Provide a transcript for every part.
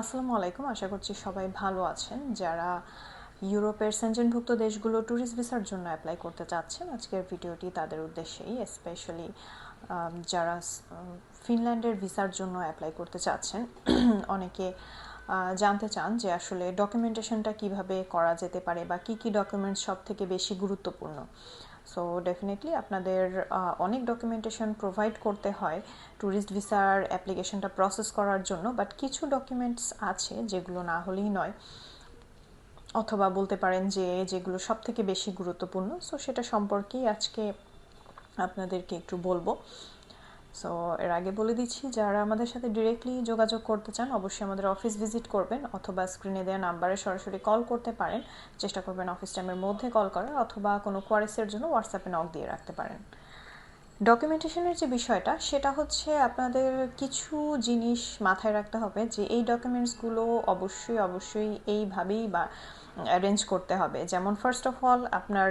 আসসালামু আলাইকুম। আশা করছি সবাই ভালো আছেন। যারা ইউরোপের সেঞ্জনভুক্ত দেশগুলো ট্যুরিস্ট ভিসার জন্য অ্যাপ্লাই করতে চাচ্ছেন, আজকের ভিডিওটি তাদের উদ্দেশ্যেই স্পেশালি যারা ফিনল্যান্ডের ভিসার জন্য অ্যাপ্লাই করতে চাচ্ছেন, অনেকে জানতে চান যে আসলে ডকুমেন্টেশনটা কীভাবে করা যেতে পারে বা কি কি ডকুমেন্টস সব থেকে বেশি গুরুত্বপূর্ণ। সো ডেফিনেটলি আপনাদের অনেক ডকুমেন্টেশন প্রোভাইড করতে হয় ট্যুরিস্ট ভিসার অ্যাপ্লিকেশনটা প্রসেস করার জন্য বাট কিছু ডকুমেন্টস আছে যেগুলো না হলেই নয়। অথবা বলতে পারেন যে, যেগুলো সব থেকে বেশি গুরুত্বপূর্ণ। সো সেটা সম্পর্কেই আজকে আপনাদেরকে একটু বলব। সো এর আগে বলে দিচ্ছি, যারা আমাদের সাথে ডিরেক্টলি যোগাযোগ করতে চান, অবশ্যই আমাদের অফিস ভিজিট করবেন অথবা স্ক্রিনে দেওয়া নাম্বারে সরাসরি কল করতে পারেন। চেষ্টা করবেন অফিস টাইমের মধ্যে কল করার অথবা কোনো কোয়ারিসের জন্য হোয়াটসঅ্যাপে নক দিয়ে রাখতে পারেন। ডকুমেন্টেশনের যে বিষয়টা, সেটা হচ্ছে আপনাদের কিছু জিনিস মাথায় রাখতে হবে যে এই ডকুমেন্টসগুলো অবশ্যই অবশ্যই এইভাবেই বা অ্যারেঞ্জ করতে হবে। যেমন ফার্স্ট অফ অল আপনার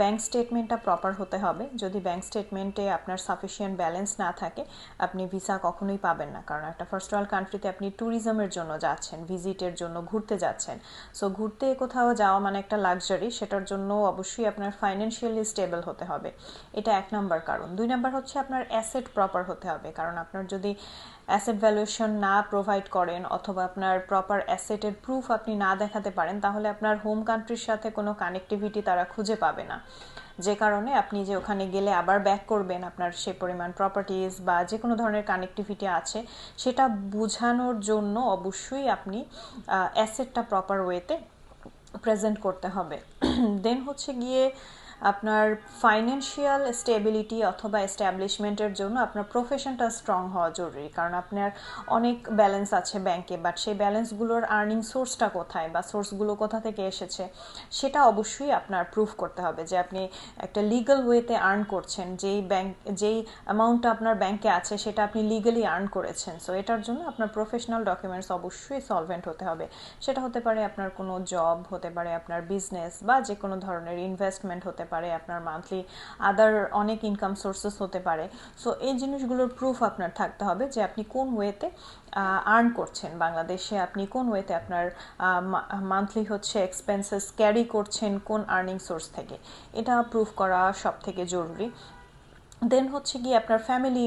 ব্যাংক স্টেটমেন্টটা প্রপার হতে হবে। যদি ব্যাংক স্টেটমেন্টে আপনার সাফিসিয়েন্ট ব্যালেন্স না থাকে, আপনি ভিসা কখনোই পাবেন না। কারণ একটা ফার্স্ট ওয়ার্ল্ড কান্ট্রিতে আপনি ট্যুরিজমের জন্য যাচ্ছেন ভিজিটের জন্য ঘুরতে যাচ্ছেন। সো ঘুরতে কোথাও যাওয়া মানে একটা লাক্সারি সেটার জন্য অবশ্যই আপনার ফাইন্যান্সিয়ালি স্টেবল হতে হবে। এটা এক নম্বর কারণ। দুই নম্বর হচ্ছে আপনার অ্যাসেট প্রপার হতে হবে। কারণ আপনার যদি অ্যাসেট ভ্যালুয়েশন না প্রোভাইড করেন, অথবা আপনার প্রপার অ্যাসেটের প্রুফ আপনি না দেখাতে পারেন, তাহলে আপনার হোম কান্ট্রির সাথে কোনো কানেক্টিভিটি তারা খুঁজে পাবে না। যে কারণে আপনি যে ওখানে গেলে আবার ব্যাক করবেন আপনার সে পরিমাণ প্রপার্টিজ বা যে কোনো ধরনের কানেকটিভিটি আছে, সেটা বোঝানোর জন্য অবশ্যই আপনি অ্যাসেটটা প্রপার ওয়েতে প্রেজেন্ট করতে হবে। দেন হচ্ছে গিয়ে আপনার ফাইন্যান্সিয়াল স্টেবিলিটি অথবা এস্টাবলিশমেন্টের জন্য আপনার প্রফেশনটা স্ট্রং হওয়া জরুরি। কারণ আপনার অনেক ব্যালেন্স আছে ব্যাংকে বাট সেই ব্যালেন্সগুলোর আর্নিং সোর্সটা কোথায় বা সোর্সগুলো কোথা থেকে এসেছে, সেটা অবশ্যই আপনার প্রুফ করতে হবে যে আপনি একটা লিগাল ওয়েতে আর্ন করছেন। যেই ব্যাংক যেই অ্যামাউন্টটা আপনার ব্যাংকে আছে, সেটা আপনি লিগালি আর্ন করেছেন। সো এটার জন্য আপনার প্রফেশনাল ডকুমেন্টস অবশ্যই সলভেন্ট হতে হবে। সেটা হতে পারে আপনার কোনো জব হতে পারে আপনার বিজনেস বা যে কোনো ধরনের ইনভেস্টমেন্ট হতে পারে, আপনার মান্থলি আদার অনেক ইনকাম সোর্সেস হতে পারে। সো এই জিনিসগুলোর প্রুফ আপনার থাকতে হবে যে আপনি কোন ওয়েতে আর্ন করছেন। বাংলাদেশে আপনি কোন ওয়েতে আপনার মান্থলি হচ্ছে এক্সপেন্সেস ক্যারি করছেন কোন আর্নিং সোর্স থেকে। এটা প্রুফ করা সব থেকে জরুরি। দেন হচ্ছে কি আপনার ফ্যামিলি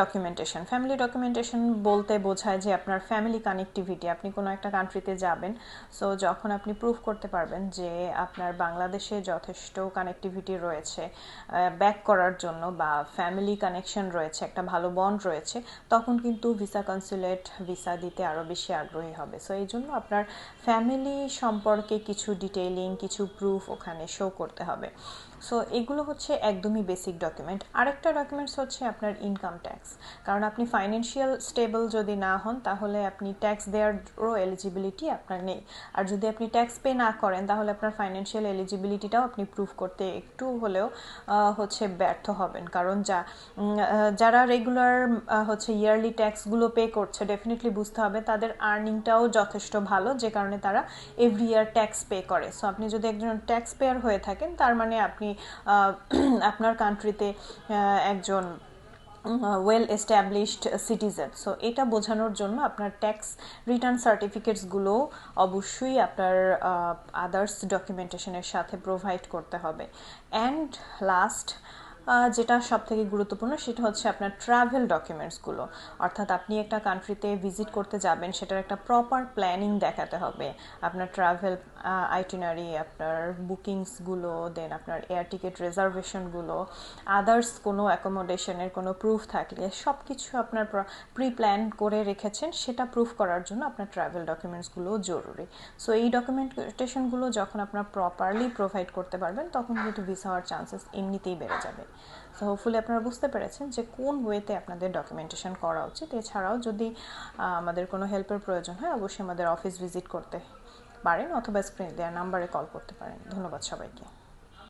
ডকুমেন্টেশন ফ্যামিলি ডকুমেন্টেশন বলতে বোঝায় যে আপনার ফ্যামিলি কানেক্টিভিটি আপনি কোনো একটা কান্ট্রিতে যাবেন সো যখন আপনি প্রুভ করতে পারবেন যে আপনার বাংলাদেশে যথেষ্ট কানেক্টিভিটি রয়েছে ব্যাক করার জন্য বা ফ্যামিলি কানেকশন রয়েছে, একটা ভালো বন্ড রয়েছে, তখন কিন্তু ভিসা কনসুলেট ভিসা দিতে আরও বেশি আগ্রহী হবে। সো এই জন্য আপনার ফ্যামিলি সম্পর্কে কিছু ডিটেইলিং কিছু প্রুফ ওখানে শো করতে হবে। সো এগুলো হচ্ছে একদমই বেসিক ডকুমেন্ট আরেকটা ডকুমেন্টস হচ্ছে আপনার ইনকাম ট্যাক্স কারণ আপনি ফাইন্যান্সিয়াল স্টেবল যদি না হন, তাহলে আপনি ট্যাক্স দেওয়ারও এলিজিবিলিটি আপনার নেই। আর যদি আপনি ট্যাক্স পে না করেন, তাহলে আপনার ফাইন্যান্সিয়াল এলিজিবিলিটিটাও আপনি প্রুভ করতে একটু হলেও হচ্ছে ব্যর্থ হবেন। কারণ যা যারা রেগুলার হচ্ছে ইয়ারলি ট্যাক্সগুলো পে করছে ডেফিনেটলি বুঝতে হবে তাদের আর্নিংটাও যথেষ্ট ভালো, যে কারণে তারা এভরি ইয়ার ট্যাক্স পে করে। সো আপনি যদি একজন ট্যাক্স পেয়ার হয়ে থাকেন, তার মানে আপনি আপনার কান্ট্রিতে একজন ওয়েল এস্টাবলিশড সিটিজেন সো এটা বোঝানোর জন্য আপনার ট্যাক্স রিটার্ন সার্টিফিকেটসগুলো অবশ্যই আপনার আদার্স ডকুমেন্টেশনের সাথে প্রোভাইড করতে হবে। অ্যান্ড লাস্ট যেটা সব থেকে গুরুত্বপূর্ণ সেটা হচ্ছে আপনার ট্রাভেল ডকুমেন্টসগুলো অর্থাৎ আপনি একটা কান্ট্রিতে ভিজিট করতে যাবেন, সেটার একটা প্রপার প্ল্যানিং দেখাতে হবে। আপনার ট্রাভেল আইটিনারি আপনার বুকিংসগুলো দেন আপনার এয়ার টিকিট রিজার্ভেশনগুলো আদার্স কোনো অ্যাকোমোডেশনের কোনো প্রুফ থাকলে সব কিছু আপনার প্রি প্ল্যান করে রেখেছেন, সেটা প্রুফ করার জন্য আপনার ট্রাভেল ডকুমেন্টসগুলো জরুরি। সো এই ডকুমেন্টেশনগুলো যখন আপনার প্রপারলি প্রোভাইড করতে পারবেন, তখন কিন্তু ভিসা হওয়ার চান্সেস এমনিতেই বেড়ে যাবে। সো হোপফুলি আপনারা বুঝতে পেরেছেন যে কোন ওয়েতে আপনাদের ডকুমেন্টেশন করা উচিত। এছাড়াও যদি আমাদের কোনো হেল্পের প্রয়োজন হয়, অবশ্যই আমাদের অফিস ভিজিট করতে পারেন অথবা স্ক্রিনে দেওয়ার নাম্বারে কল করতে পারেন। ধন্যবাদ সবাইকে।